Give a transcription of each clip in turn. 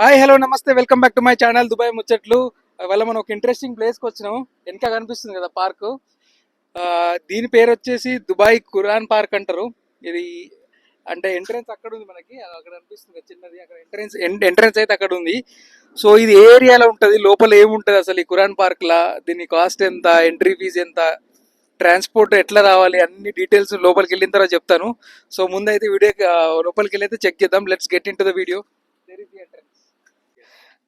Hi hello నమస్తే welcome back to my channel Dubai ముచ్చట్లు వాళ్ళ మనం ఒక ఇంట్రెస్టింగ్ ప్లేస్కి వచ్చినాం. వెనక కనిపిస్తుంది కదా పార్క్ uh, దీని పేరు వచ్చేసి దుబాయ్ ఖురాన్ పార్క్ అంటారు. ఇది అంటే ఎంట్రన్స్ అక్కడ ఉంది మనకి. అక్కడ అనిపిస్తుంది చిన్నది. అక్కడ ఎంట్రన్స్ ఎంట్రన్స్ అయితే అక్కడ ఉంది. సో ఇది ఏరియాలో ఉంటుంది? లోపల ఏముంటుంది అసలు ఈ ఖురాన్ పార్క్ లా? దీని కాస్ట్ ఎంత? ఎంట్రీ ఫీజు ఎంత? ట్రాన్స్పోర్ట్ ఎట్లా రావాలి? అన్ని డీటెయిల్స్ లోపలికి వెళ్ళిన తర్వాత చెప్తాను. సో ముందైతే వీడియో uh, లోపలికి వెళ్ళి అయితే చెక్ చేద్దాం. Let's get into the video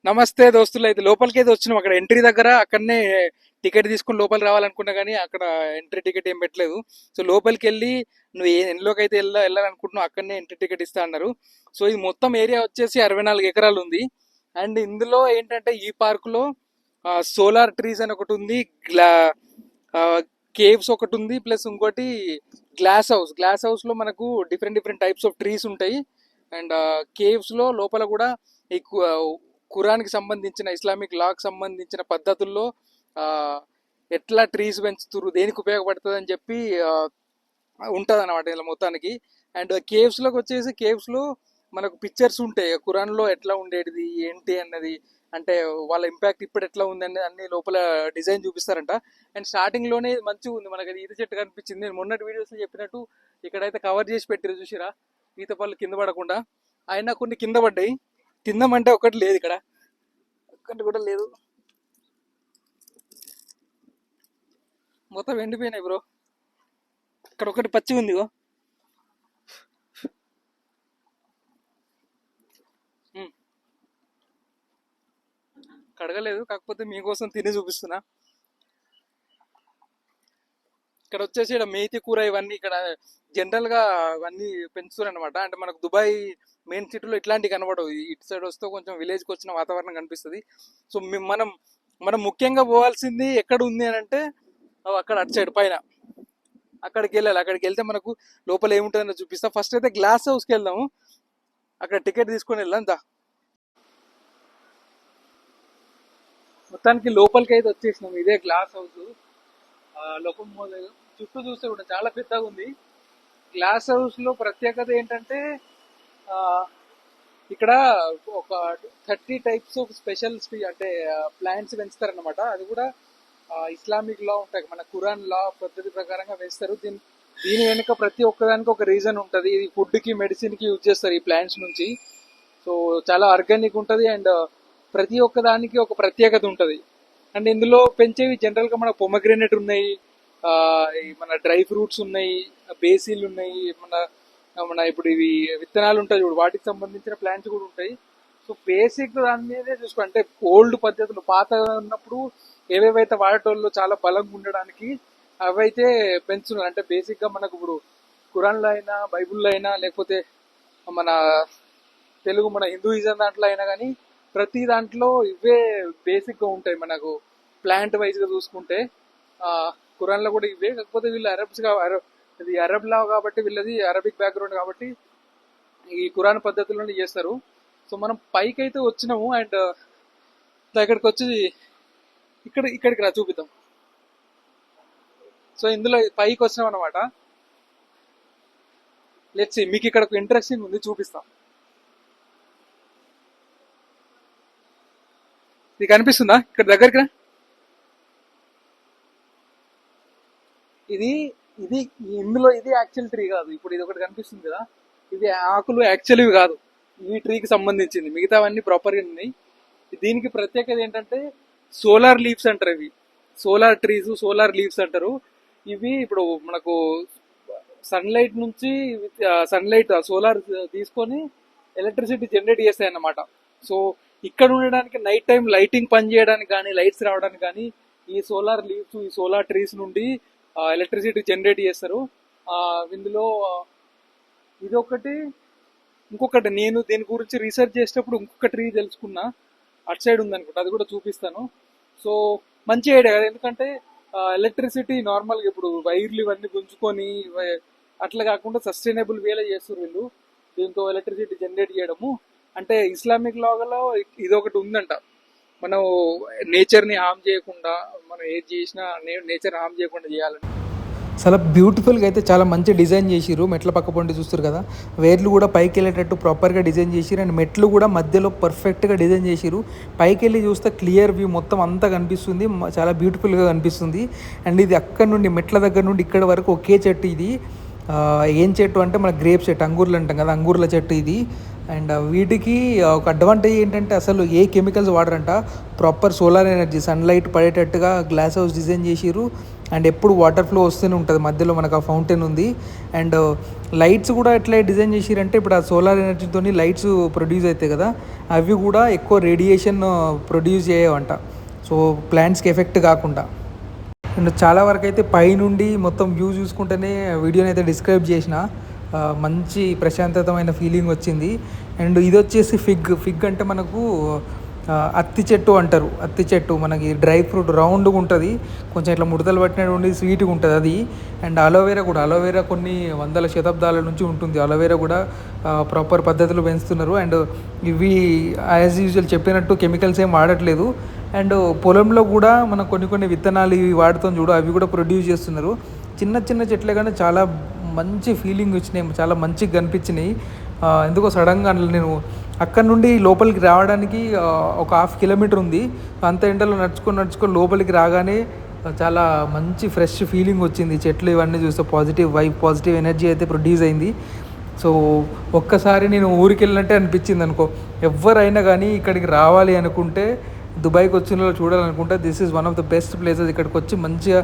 నమస్తే దోస్తులు అయితే లోపలికి అయితే వచ్చినాం. అక్కడ ఎంట్రీ దగ్గర అక్కడనే టికెట్ తీసుకుని లోపల రావాలనుకున్నా కానీ అక్కడ ఎంట్రీ టికెట్ ఏం పెట్టలేదు. సో లోపలికి వెళ్ళి నువ్వు ఏ ఎందులోకి అయితే వెళ్ళా వెళ్ళాలనుకుంటున్నావు అక్కడనే ఎంట్రీ టికెట్ ఇస్తా అన్నారు. సో ఇది మొత్తం ఏరియా వచ్చేసి అరవై నాలుగు ఎకరాలు ఉంది. అండ్ ఇందులో ఏంటంటే ఈ పార్కులో సోలార్ ట్రీస్ అని ఒకటి ఉంది గ్లా కేవ్స్ ఒకటి ఉంది ప్లస్ ఇంకోటి గ్లాస్ హౌస్. గ్లాస్ హౌస్లో మనకు different different types of trees ఉంటాయి. అండ్ కేవ్స్లో లోపల కూడా ఈ ఖురాన్కి సంబంధించిన ఇస్లామిక్ లాకి సంబంధించిన పద్ధతుల్లో ఎట్లా ట్రీస్ పెంచుతురు దేనికి ఉపయోగపడుతుంది అని చెప్పి ఉంటుంది అనమాట ఇలా మొత్తానికి. అండ్ కేవ్స్లోకి వచ్చేసి కేవ్స్లో మనకు పిక్చర్స్ ఉంటాయి. ఖురాన్లో ఎట్లా ఉండేది ఏంటి అన్నది అంటే వాళ్ళ ఇంపాక్ట్ ఇప్పుడు ఎట్లా ఉంది అనేది అన్ని లోపల డిజైన్ చూపిస్తారంట. అండ్ స్టార్టింగ్లోనే మంచిగా ఉంది. మనకి అది ఈత చెట్టు కనిపించింది. నేను మొన్నటి వీడియోస్లో చెప్పినట్టు ఇక్కడైతే కవర్ చేసి పెట్టారు చూసిరా? ఈత పళ్ళు కింద పడకుండా. అయినా కొన్ని కింద పడ్డాయి. తిందామంటే ఒకటి లేదు ఇక్కడ. ఒకటి కూడా లేదు. మొత్తం ఎండిపోయినాయి బ్రో. ఇక్కడ ఒకటి పచ్చి ఉందిగో కడగలేదు కాకపోతే మీకోసం తిని చూపిస్తున్నా. ఇక్కడ వచ్చేసి ఇక్కడ మేతి కూర ఇవన్నీ ఇక్కడ జనరల్గా ఇవన్నీ పెంచుతారు అనమాట అంటే మనకు దుబాయ్ మెయిన్ సిటీలో ఇట్లాంటివి కనబడవు. ఇటు సైడ్ వస్తే కొంచెం విలేజ్కి వచ్చిన వాతావరణం కనిపిస్తుంది. సో మనం మనం ముఖ్యంగా పోవాల్సింది ఎక్కడ ఉంది అని అంటే అవి అక్కడ అటు సైడ్ పైన. అక్కడికి వెళ్ళాలి. అక్కడికి వెళ్తే మనకు లోపల ఏముంటుందని చూపిస్తా. ఫస్ట్ అయితే గ్లాస్ హౌస్కి వెళ్దాము. అక్కడ టికెట్ తీసుకొని వెళ్దాం. దా. మొత్తానికి లోపలికి అయితే వచ్చేసినాం. ఇదే గ్లాస్ హౌస్. లోపం చుట్టూ చూస్తే కూడా చాలా పెద్దగా ఉంది. గ్లాస్ హౌస్లో ప్రత్యేకత ఏంటంటే ఇక్కడ ఒక థర్టీ టైప్స్ ఆఫ్ స్పెషల్ అంటే ప్లాంట్స్ పెంచుతారనమాట అది కూడా ఇస్లామిక్ లా ఉంటాయి. మన కురాన్ లా పద్ధతి ప్రకారంగా వేస్తారు. దీని దీని వెనుక ప్రతి ఒక్కదానికి ఒక రీజన్ ఉంటుంది. ఇది ఫుడ్కి మెడిసిన్కి యూజ్ చేస్తారు ఈ ప్లాంట్స్ నుంచి. సో చాలా ఆర్గానిక్ ఉంటుంది. అండ్ ప్రతి ఒక్క దానికి ఒక ప్రత్యేకత ఉంటుంది. అండ్ ఇందులో పెంచేవి జనరల్గా మన పొమగ్రెనేట్ ఉన్నాయి మన డ్రై ఫ్రూట్స్ ఉన్నాయి బేసిల్ ఉన్నాయి మన మన ఇప్పుడు ఇవి విత్తనాలు ఉంటాయి చూడు వాటికి సంబంధించిన ప్లాంట్స్ కూడా ఉంటాయి. సో బేసిక్ దాని మీదే చూసుకో అంటే ఓల్డ్ పద్ధతులు పాత ఉన్నప్పుడు ఏవేవైతే వాడేటోళ్ళు చాలా బలంగా ఉండడానికి అవైతే పెంచుతున్నారు. అంటే బేసిక్గా మనకు ఇప్పుడు కురాన్లో అయినా బైబుల్లో అయినా లేకపోతే మన తెలుగు మన హిందూయిజం దాంట్లో అయినా కానీ ప్రతి దాంట్లో ఇవే బేసిక్గా ఉంటాయి మనకు. ప్లాంట్ వైజ్గా చూసుకుంటే ఆ లో కూడా ఇవే. కాకపోతే వీళ్ళు అరబ్స్గా ఇది అరబ్ లా కాబట్టి వీళ్ళది అరబిక్ బ్యాక్గ్రౌండ్ కాబట్టి ఈ ఖురాన్ పద్ధతిలోనే చేస్తారు. సో మనం పైకి అయితే వచ్చినాము అండ్ ఇక్కడికి వచ్చి ఇక్కడ ఇక్కడికి రా చూపిద్దాం. సో ఇందులో పైకి వచ్చినాం అనమాట లెట్స్ మీకు ఇక్కడ ఇంట్రెస్టింగ్ ఉంది చూపిస్తాం. ఇది కనిపిస్తుందా ఇక్కడ దగ్గరికి రా. ఇది ఇది ఇందులో ఇది యాక్చువల్ ట్రీ కాదు. ఇప్పుడు ఇది ఒకటి కనిపిస్తుంది కదా. ఇది ఆకులు యాక్చువల్వి కాదు. ఈ ట్రీకి సంబంధించింది. మిగతావన్నీ ప్రాపర్గా ఉన్నాయి. దీనికి ప్రత్యేకత ఏంటంటే సోలార్ లీవ్స్ అంటారు ఇవి. సోలార్ ట్రీస్ సోలార్ లీవ్స్ అంటారు. ఇవి ఇప్పుడు మనకు సన్లైట్ నుంచి సన్లైట్ సోలార్ తీసుకొని ఎలక్ట్రిసిటీ జనరేట్ చేస్తాయి అన్నమాట సో ఇక్కడ ఉండడానికి నైట్ టైం లైటింగ్ పని చేయడానికి కానీ లైట్స్ రావడానికి కానీ ఈ సోలార్ లీవ్స్ ఈ సోలార్ ట్రీస్ నుండి ఎలక్ట్రిసిటీ జనరేట్ చేస్తారు. ఇందులో ఇదొకటి. ఇంకొకటి నేను దీని గురించి రీసెర్చ్ చేసేటప్పుడు ఇంకొక ట్రీ తెలుసుకున్నా. అటు సైడ్ ఉంది అనుకుంటా అది కూడా చూపిస్తాను. సో మంచి ఐడియా కదా ఎందుకంటే ఎలక్ట్రిసిటీ నార్మల్గా ఇప్పుడు వైర్లు ఇవన్నీ గుంజుకొని అట్లా కాకుండా సస్టైనబుల్ వేలో చేస్తారు వీళ్ళు. దీంతో ఎలక్ట్రిసిటీ జనరేట్ చేయడము. అంటే ఇస్లామిక్ లాగలో ఇది ఒకటి ఉందంట. మనం నేచర్ని హామ్ చేయకుండా మనం ఏది చేసినా నేచర్ హామ్ చేయకుండా చేయాలని. చాలా బ్యూటిఫుల్గా అయితే చాలా మంచి డిజైన్ చేసిరు మెట్ల పక్క పొండి చూస్తారు కదా. వేర్లు కూడా పైకి వెళ్ళేటట్టు ప్రాపర్గా డిజైన్ చేసిరు అండ్ మెట్లు కూడా మధ్యలో పర్ఫెక్ట్గా డిజైన్ చేసిరు పైకి వెళ్ళి చూస్తే క్లియర్ వ్యూ మొత్తం అంతా కనిపిస్తుంది. చాలా బ్యూటిఫుల్గా కనిపిస్తుంది. అండ్ ఇది అక్కడ నుండి మెట్ల దగ్గర నుండి ఇక్కడ వరకు ఒకే చెట్టు ఇది. ఏం చెట్టు అంటే మన గ్రేప్ చెట్టు అంగూర్లు అంటాం కదా అంగూర్ల చెట్టు ఇది. అండ్ వీటికి ఒక అడ్వాంటేజ్ ఏంటంటే అసలు ఏ కెమికల్స్ వాడరంట? ప్రాపర్ సోలార్ ఎనర్జీ సన్లైట్ పడేటట్టుగా గ్లాస్ హౌస్ డిజైన్ చేసిరు అండ్ ఎప్పుడు వాటర్ ఫ్లో వస్తూనే ఉంటుంది. మధ్యలో మనకు ఆ ఫౌంటైన్ ఉంది. అండ్ లైట్స్ కూడా ఎట్లా డిజైన్ చేసిరంటే ఇప్పుడు ఆ సోలార్ ఎనర్జీతో లైట్స్ ప్రొడ్యూస్ అవుతాయి కదా అవి కూడా ఎక్కువ రేడియేషన్ ప్రొడ్యూస్ చేయవంట. సో ప్లాంట్స్కి ఎఫెక్ట్ కాకుండా. అండ్ చాలా వరకు అయితే పైనుండి మొత్తం వ్యూ చూసుకుంటేనే వీడియోని అయితే డిస్క్రైబ్ చేసిన. మంచి ప్రశాంతతమైన ఫీలింగ్ వచ్చింది. అండ్ ఇది వచ్చేసి ఫిగ్ ఫిగ్ అంటే మనకు అత్తి చెట్టు అంటారు. అత్తి చెట్టు మనకి డ్రై ఫ్రూట్ రౌండ్గా ఉంటుంది. కొంచెం ఇట్లా ముడతలు పట్టినట్టు ఉండి స్వీట్గా ఉంటుంది అది. అండ్ అలోవేరా కూడా అలోవేరా కొన్ని వందల శతాబ్దాల నుంచి ఉంటుంది. అలోవేరా కూడా ప్రాపర్ పద్ధతిలో పెంచుతున్నారు. అండ్ ఇవి యాజ్ యూజువల్ చెప్పినట్టు కెమికల్స్ ఏం వాడట్లేదు. అండ్ పొలంలో కూడా మనం కొన్ని కొన్ని విత్తనాలు ఇవి వాడుతాం చూడు అవి కూడా ప్రొడ్యూస్ చేస్తున్నారు. చిన్న చిన్న చెట్లే కానీ చాలా మంచి ఫీలింగ్ వచ్చినాయి చాలా మంచిగా కనిపించినాయి. ఎందుకో సడన్గా నేను అక్కడ నుండి లోపలికి రావడానికి ఒక హాఫ్ కిలోమీటర్ ఉంది. అంత ఎండలో నడుచుకొని నడుచుకొని లోపలికి రాగానే చాలా మంచి ఫ్రెష్ ఫీలింగ్ వచ్చింది. చెట్లు ఇవన్నీ చూస్తే పాజిటివ్ వైబ్ పాజిటివ్ ఎనర్జీ అయితే ప్రొడ్యూస్ అయింది. సో ఒక్కసారి నేను ఊరికి వెళ్ళినట్టే అనిపించింది అనుకో. ఎవరైనా కానీ ఇక్కడికి రావాలి అనుకుంటే దుబాయ్కి వచ్చిన వాళ్ళు చూడాలనుకుంటే this is one of the best places ఇక్కడికి వచ్చి మంచిగా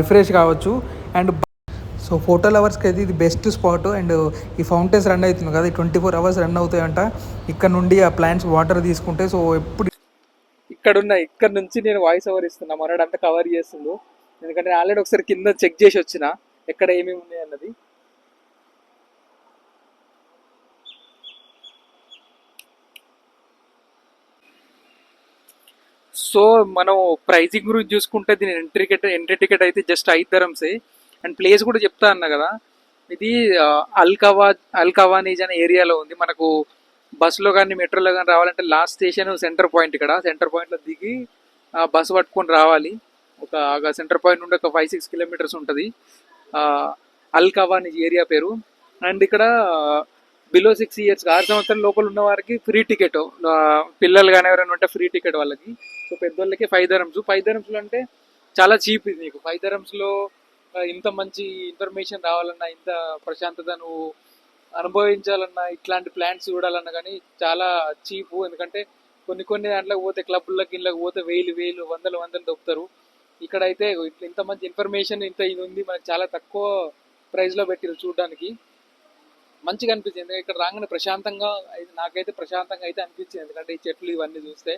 రిఫ్రెష్ కావచ్చు. అండ్ సో ఫోటో లవర్స్కి అయితే ఇది బెస్ట్ స్పాట్. అండ్ ఈ ఫౌంటైన్స్ రన్ అవుతుంది కదా ట్వంటీ ఫోర్ అవర్స్ రన్ అవుతాయంట. ఇక్కడ నుండి ఆ ప్లాంట్స్ వాటర్ తీసుకుంటే సో ఎప్పుడు ఇక్కడ ఉన్న ఇక్కడ నుంచి నేను వాయిస్ ఓవర్ ఇస్తున్నా. మనోడు అంతా కవర్ చేస్తుండు. ఎందుకంటే ఆల్రెడీ ఒకసారి కింద చెక్ చేసి వచ్చిన. ఎక్కడ ఏమేమి ఉన్నాయి అన్నది. సో మనం ప్రైజింగ్ గురించి చూసుకుంటే దీని ఎంట్రీ టికెట్ ఎంట్రీ టికెట్ అయితే జస్ట్ ఐదు ధరంసే అండ్ ప్లేస్ కూడా చెప్తా అన్నా కదా ఇది అల్కవా అల్కవానీజ్ అనే ఏరియాలో ఉంది. మనకు బస్సులో కానీ మెట్రోలో కానీ రావాలంటే లాస్ట్ స్టేషన్ సెంటర్ పాయింట్ ఇక్కడ. సెంటర్ పాయింట్లో దిగి బస్సు పట్టుకొని రావాలి. ఒక సెంటర్ పాయింట్ నుండి ఒక ఫైవ్ సిక్స్ కిలోమీటర్స్ ఉంటుంది. అల్కవానీజ్ ఏరియా పేరు. అండ్ ఇక్కడ బిలో సిక్స్ ఇయర్స్ ఆరు సంవత్సరాల లోపల ఉన్న వారికి ఫ్రీ టికెట్ పిల్లలు కానీ ఎవరైనా ఉంటే ఫ్రీ టికెట్ వాళ్ళకి. సో పెద్దోళ్ళకి ఫైవ్ ధరమ్స్ ఫైవ్ ధరమ్స్లో అంటే చాలా చీప్ ఇది మీకు. ఫైవ్ ధరమ్స్లో ఇంత మంచి ఇన్ఫర్మేషన్ రావాలన్నా ఇంత ప్రశాంతత నువ్వు అనుభవించాలన్నా ఇట్లాంటి ప్లాన్స్ చూడాలన్నా కానీ చాలా చీపు ఎందుకంటే కొన్ని కొన్ని దాంట్లోకి పోతే క్లబ్లకి ఇళ్ళకి పోతే వేలు వేలు వందలు వందలు దొక్కుతారు ఇక్కడైతే అయితే ఇంత మంచి ఇన్ఫర్మేషన్ ఇంత ఇది ఉంది మనకు చాలా తక్కువ ప్రైస్లో పెట్టారు చూడడానికి. మంచిగా అనిపించింది. ఎందుకంటే ఇక్కడ రాగానే ప్రశాంతంగా అయితే- నాకైతే ప్రశాంతంగా అయితే అనిపించింది. ఎందుకంటే ఈ చెట్లు ఇవన్నీ చూస్తే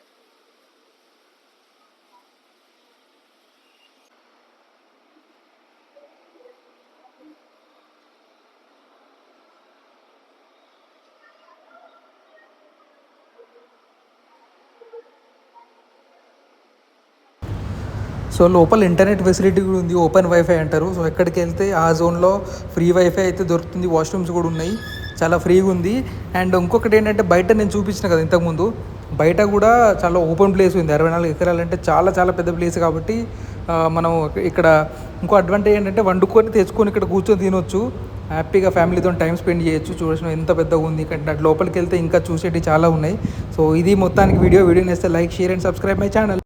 సో లోపల ఇంటర్నెట్ ఫెసిలిటీ కూడా ఉంది ఓపెన్ వైఫై అంటారు. సో ఎక్కడికి వెళ్తే ఆ జోన్లో ఫ్రీ వైఫై అయితే దొరుకుతుంది వాష్రూమ్స్ కూడా ఉన్నాయి. చాలా ఫ్రీగా ఉంది. అండ్ ఇంకొకటి ఏంటంటే బయట నేను చూపించిన కదా ఇంతకుముందు బయట కూడా చాలా ఓపెన్ ప్లేస్ ఉంది. అరవై నాలుగు ఎకరాలు అంటే చాలా చాలా పెద్ద ప్లేస్ కాబట్టి మనం ఇక్కడ ఇంకో అడ్వాంటేజ్ ఏంటంటే వండుకొని తెచ్చుకొని ఇక్కడ కూర్చొని తినొచ్చు. హ్యాపీగా ఫ్యామిలీతో టైం స్పెండ్ చేయొచ్చు. చూసిన ఎంత పెద్దగా ఉంది. ఇక్కడ లోపలికి వెళ్తే ఇంకా చూసేటివి చాలా ఉన్నాయి. సో ఇది మొత్తానికి video. Video నేస్తే like share and subscribe my channel.